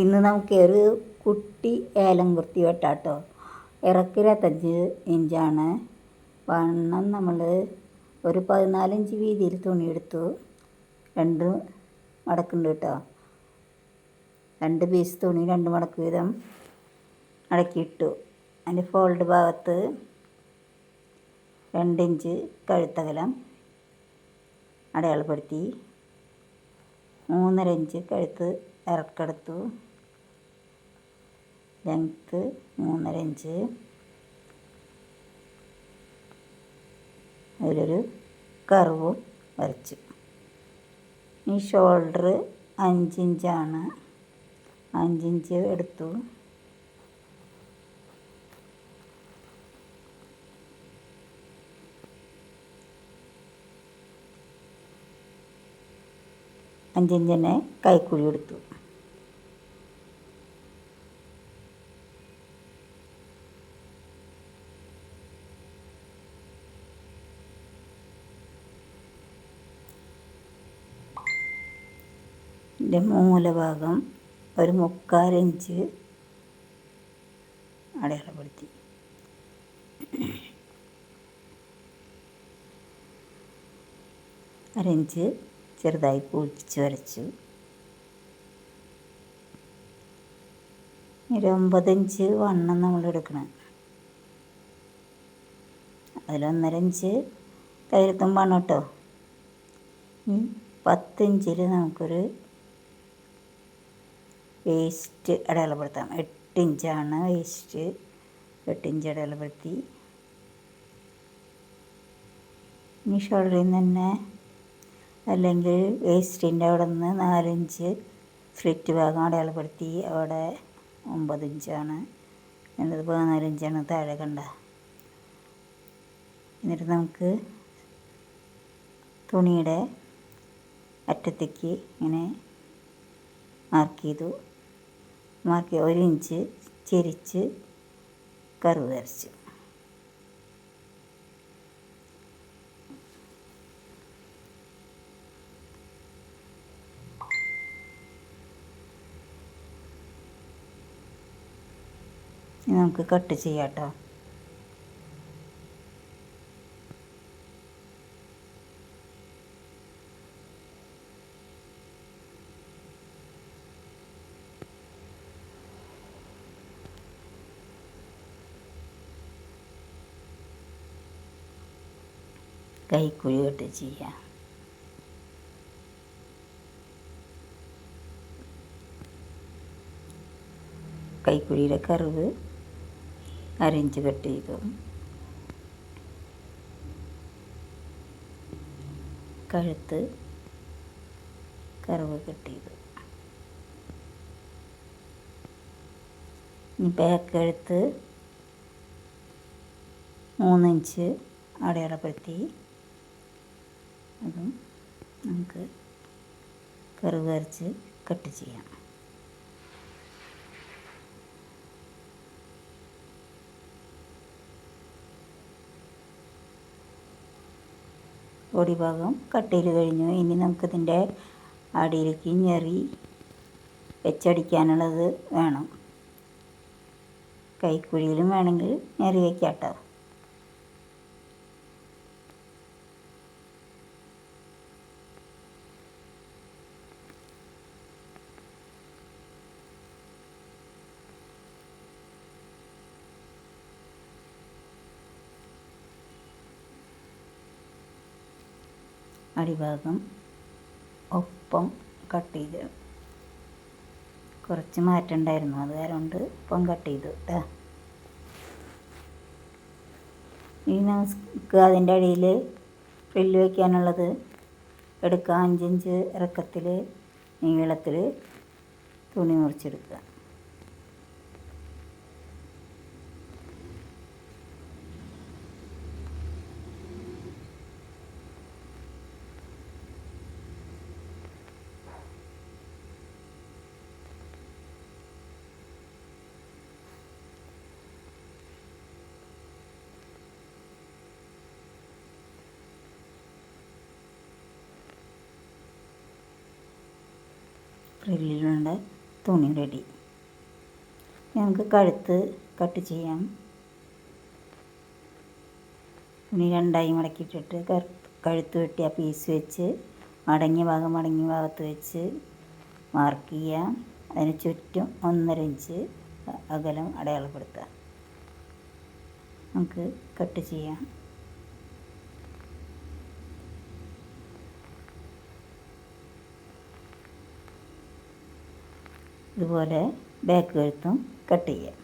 ഇന്ന് നമുക്ക് ഒരു കുട്ടി ഏലം കുർത്തി വെട്ടാട്ടോ. ഇറക്ക് ഇരുപത്തഞ്ച് ഇഞ്ചാണ്. വണ്ണം നമ്മൾ ഒരു പതിനാലിഞ്ച് വീതിയിൽ തുണി എടുത്തു രണ്ട് മടക്കുണ്ട് കേട്ടോ. രണ്ട് പീസ് തുണി രണ്ട് മടക്ക് വീതം മടക്കിയിട്ടു അതിന്റെ ഫോൾഡ് ഭാഗത്ത് രണ്ടിഞ്ച് കഴുത്തകലം അടയാളപ്പെടുത്തി. മൂന്നര ഇഞ്ച് കഴുത്ത് ഇറക്കെടുത്തു. ലെങ്ത്ത് മൂന്നര ഇഞ്ച്. അതിലൊരു കർവും വരച്ചു. ഈ ഷോൾഡർ അഞ്ചിഞ്ചാണ് അഞ്ചിഞ്ച് എടുത്തു. അഞ്ചിഞ്ചിനെ കൈക്കുഴി എടുത്തു. ഇതിന്റെ മൂലഭാഗം ഒരു മുക്കാലിഞ്ച് അടയാളപ്പെടുത്തി. അരഞ്ച് ചെറുതായി പൂച്ചിച്ച് വരച്ചു. ഒരു ഒമ്പതിഞ്ച് വണ്ണം നമ്മൾ എടുക്കണം. അതിലൊന്നരഞ്ച് കയ്യിലെത്തുമ്പോൾ കേട്ടോ പത്തിഞ്ചിൽ നമുക്കൊരു വേസ്റ്റ് അടയാളപ്പെടുത്താം. എട്ട് ഇഞ്ചാണ് വേസ്റ്റ് എട്ട് ഇഞ്ച് അടയാളപ്പെടുത്തി. ഇനി ഷോൾഡറിൽ നിന്ന് തന്നെ അല്ലെങ്കിൽ വേസ്റ്റിന്റെ അവിടെ നിന്ന് നാലിഞ്ച് സ്ലിറ്റ് ഭാഗം അടയാളപ്പെടുത്തി. അവിടെ ഒമ്പത് ഇഞ്ചാണ്. എന്നത് പതിനാലിഞ്ചാണ് താഴെ കണ്ട. എന്നിട്ട് നമുക്ക് തുണിയുടെ അറ്റത്തേക്ക് ഇങ്ങനെ മാർക്ക് ചെയ്തു. മാർക്ക് ഒരു ഇഞ്ച് ചെരിച്ച് കർവ് വരച്ചു. നമുക്ക് കട്ട് ചെയ്യാം കേട്ടോ. കൈക്കുഴി കട്ട് ചെയ്യാം. കൈക്കുഴിയുടെ കറിവ് അരഞ്ച് കട്ട് ചെയ്തു. കഴുത്ത് കറിവ് കട്ട് ചെയ്തു. ഇനി ബാക്കെടുത്ത് മൂന്നിഞ്ച് അടയാളപ്പെടുത്തി. അതും നമുക്ക് കറിവ് വരച്ച് കട്ട് ചെയ്യാം. ബോഡി ഭാഗം കട്ട് കഴിഞ്ഞു. ഇനി നമുക്കിതിന്റെ അടിയിലേക്ക് ഞെറി വെച്ചടിക്കാനുള്ളത് വേണം. കൈക്കുഴിയിലും വേണമെങ്കിൽ ഞെറി വയ്ക്കാം കേട്ടോ അടിഭാഗം ഒപ്പം കട്ട് ചെയ്ത് കുറച്ച് മാറ്റം ഉണ്ടായിരുന്നു. അത് കാരണം ഒപ്പം കട്ട് ചെയ്തു കേട്ടോ ഇനി നമുക്ക് അതിന്റെ അടിയിൽ ഫ്രില്ല് വയ്ക്കാനുള്ളത് എടുക്കുക അഞ്ചിഞ്ച് ഇറക്കത്തിൽ നീളത്തിൽ തുണി മുറിച്ചെടുക്കുക. ഫ്രില്ലിലുണ്ട് തുണി റെഡി. നമുക്ക് കഴുത്ത് കട്ട് ചെയ്യാം. തുണി രണ്ടായി മടക്കിയിട്ടിട്ട് കഴുത്ത് വെട്ടി ആ പീസ് വെച്ച് മടങ്ങിയ ഭാഗം മടങ്ങിയ ഭാഗത്ത് വെച്ച് മാർക്ക് ചെയ്യാം. അതിന് ചുറ്റും ഒന്നര ഇഞ്ച് അകലം അടയാളപ്പെടുത്താം. നമുക്ക് കട്ട് ചെയ്യാം. ഇതുപോലെ ബാക്ക് കഴുത്തും കട്ട് ചെയ്യാം.